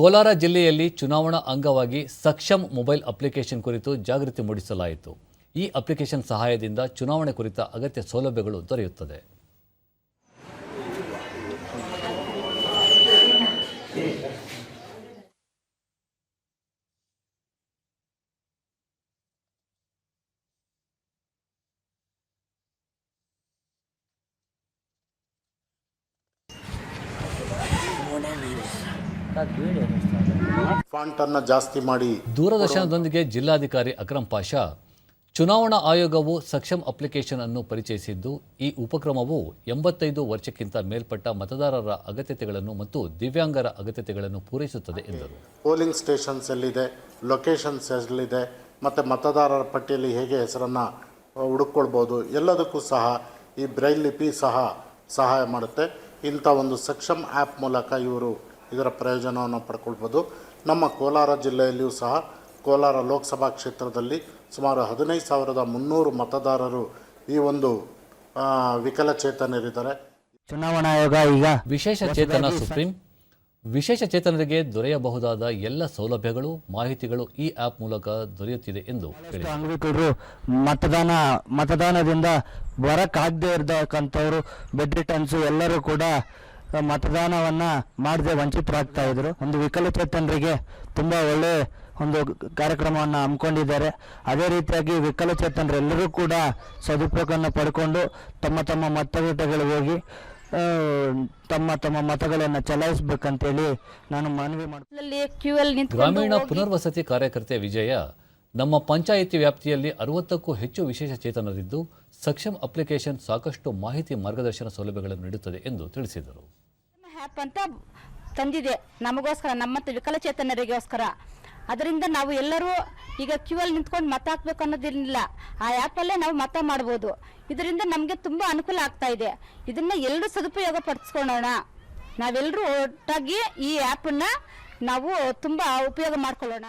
ಕೋಲಾರ ಜಿಲ್ಲೆಯಲ್ಲಿ ಚುನಾವಣಾ ಅಂಗವಾಗಿ ಸಕ್ಷಮ್ ಮೊಬೈಲ್ ಅಪ್ಲಿಕೇಶನ್ ಕುರಿತು ಜಾಗೃತಿ ಮೂಡಿಸಲಾಯಿತು. ಈ ಅಪ್ಲಿಕೇಶನ್ ಸಹಾಯದಿಂದ ಚುನಾವಣೆ ಕುರಿತ ಅಗತ್ಯ ಸೌಲಭ್ಯಗಳು ದೊರೆಯುತ್ತದೆ. ಫಾಂಟ್ ಅನ್ನ ಜಾಸ್ತಿ ಮಾಡಿ ದೂರದರ್ಶನದೊಂದಿಗೆ ಜಿಲ್ಲಾಧಿಕಾರಿ ಅಕ್ರಮ್ ಪಾಷಾ ಚುನಾವಣಾ ಆಯೋಗವು ಸಕ್ಷಮ್ ಅಪ್ಲಿಕೇಶನ್ ಅನ್ನು ಪರಿಚಯಿಸಿದ್ದು ಈ ಉಪಕ್ರಮವು ಎಂಬತ್ತೈದು ವರ್ಷಕ್ಕಿಂತ ಮೇಲ್ಪಟ್ಟ ಮತದಾರರ ಅಗತ್ಯತೆಗಳನ್ನು ಮತ್ತು ದಿವ್ಯಾಂಗರ ಅಗತ್ಯತೆಗಳನ್ನು ಪೂರೈಸುತ್ತದೆ ಎಂದರು. ಪೋಲಿಂಗ್ ಸ್ಟೇಷನ್ಸ್ ಎಲ್ಲಿದೆ ಲೊಕೇಶನ್ಸ್ ಎಲ್ಲಿದೆ ಮತ್ತು ಮತದಾರರ ಪಟ್ಟಿಯಲ್ಲಿ ಹೇಗೆ ಹೆಸರನ್ನು ಹುಡುಕೊಳ್ಬೋದು ಎಲ್ಲದಕ್ಕೂ ಸಹ ಈ ಬ್ರೈಲ್ ಲಿಪಿ ಸಹ ಸಹಾಯ ಮಾಡುತ್ತೆ. ಇಂಥ ಒಂದು ಸಕ್ಷಮ್ ಆ್ಯಪ್ ಮೂಲಕ ಇವರು ಇದರ ಪ್ರಯೋಜನವನ್ನು ಪಡ್ಕೊಳ್ಬೋದು. ನಮ್ಮ ಕೋಲಾರ ಜಿಲ್ಲೆಯಲ್ಲಿಯೂ ಸಹ ಕೋಲಾರ ಲೋಕಸಭಾ ಕ್ಷೇತ್ರದಲ್ಲಿ ಸುಮಾರು ಹದಿನೈದು ಸಾವಿರದ ಮುನ್ನೂರು ಮತದಾರರು ಈ ಒಂದು ವಿಕಲಚೇತನರಿದ್ದಾರೆ ಚುನಾವಣಾ ಆಯೋಗ ಈಗ ವಿಶೇಷ ಚೇತನ ಸುಪ್ರೀಂ. ವಿಶೇಷ ಚೇತನರಿಗೆ ದೊರೆಯಬಹುದಾದ ಎಲ್ಲ ಸೌಲಭ್ಯಗಳು ಮಾಹಿತಿಗಳು ಈ ಆಪ್ ಮೂಲಕ ದೊರೆಯುತ್ತಿದೆ ಎಂದು ಅಂಗವಿಕಲರು ಮತದಾನ ಮತದಾನದಿಂದ ಬರಕ್ಕಾಗದೇ ಇರತಕ್ಕಂಥವ್ರು ಬೆಡ್ ರಿಟರ್ನ್ಸು ಎಲ್ಲರೂ ಕೂಡ ಮತದಾನವನ್ನ ಮಾಡದೆ ವಂಚಿತರಾಗ್ತಾ ಇದ್ರು. ಒಂದು ವಿಕಲಚೇತನರಿಗೆ ತುಂಬಾ ಒಳ್ಳೆ ಒಂದು ಕಾರ್ಯಕ್ರಮವನ್ನು ಹಮ್ಮಿಕೊಂಡಿದ್ದಾರೆ. ಅದೇ ರೀತಿಯಾಗಿ ವಿಕಲಚೇತನರೆಲ್ಲರೂ ಕೂಡ ಸದುಪಯೋಗವನ್ನು ಪಡ್ಕೊಂಡು ತಮ್ಮ ತಮ್ಮ ಮತಗಟ್ಟೆಗಳಿಗೆ ಹೋಗಿ ತಮ್ಮ ತಮ್ಮ ಮತಗಳನ್ನು ಚಲಾಯಿಸಬೇಕಂತೇಳಿ ನಾನು ಮನವಿ ಮಾಡ್ತೀನಿ ಅಲ್ಲಿ ಕ್ಯೂ ಅಲ್ಲಿ ನಿಂತ್ಕೊಂಡು ಗ್ರಾಮೀಣ ಪುನರ್ವಸತಿ ಕಾರ್ಯಕರ್ತೆ ವಿಜಯ ನಮ್ಮ ಪಂಚಾಯಿತಿ ವ್ಯಾಪ್ತಿಯಲ್ಲಿ ಅರವತ್ತಕ್ಕೂ ಹೆಚ್ಚು ವಿಶೇಷ ಚೇತನರಿದ್ದು ಸಕ್ಷಮ್ ಅಪ್ಲಿಕೇಶನ್ ಸಾಕಷ್ಟು ಮಾಹಿತಿ ಮಾರ್ಗದರ್ಶನ ಸೌಲಭ್ಯಗಳನ್ನು ನೀಡುತ್ತದೆ ಎಂದು ತಿಳಿಸಿದರು. ಹ್ಯಾಪ್ ಅಂತ ತಂದಿದೆ. ನಮಗೋಸ್ಕರ ನಮ್ಮ ವಿಕಲಚೇತನರಿಗೋಸ್ಕರ ಅದರಿಂದ ನಾವು ಎಲ್ಲರೂ ಈಗ ಕ್ಯೂ ಅಲ್ಲಿ ನಿಂತ್ಕೊಂಡು ಮತ ಹಾಕ್ಬೇಕು ಅನ್ನೋದಿಲ್ಲ ಆ ಆ್ಯಪಲ್ಲೇ ನಾವು ಮತ ಮಾಡ್ಬೋದು. ಇದರಿಂದ ನಮಗೆ ತುಂಬ ಅನುಕೂಲ ಆಗ್ತಾ ಇದೆ. ಇದನ್ನ ಎಲ್ಲರೂ ಸದುಪಯೋಗ ಪಡಿಸ್ಕೊಳ್ಳೋಣ. ನಾವೆಲ್ಲರೂ ಒಟ್ಟಾಗಿ ಈ ಆ್ಯಪನ್ನು ನಾವು ತುಂಬ ಉಪಯೋಗ ಮಾಡ್ಕೊಳ್ಳೋಣ.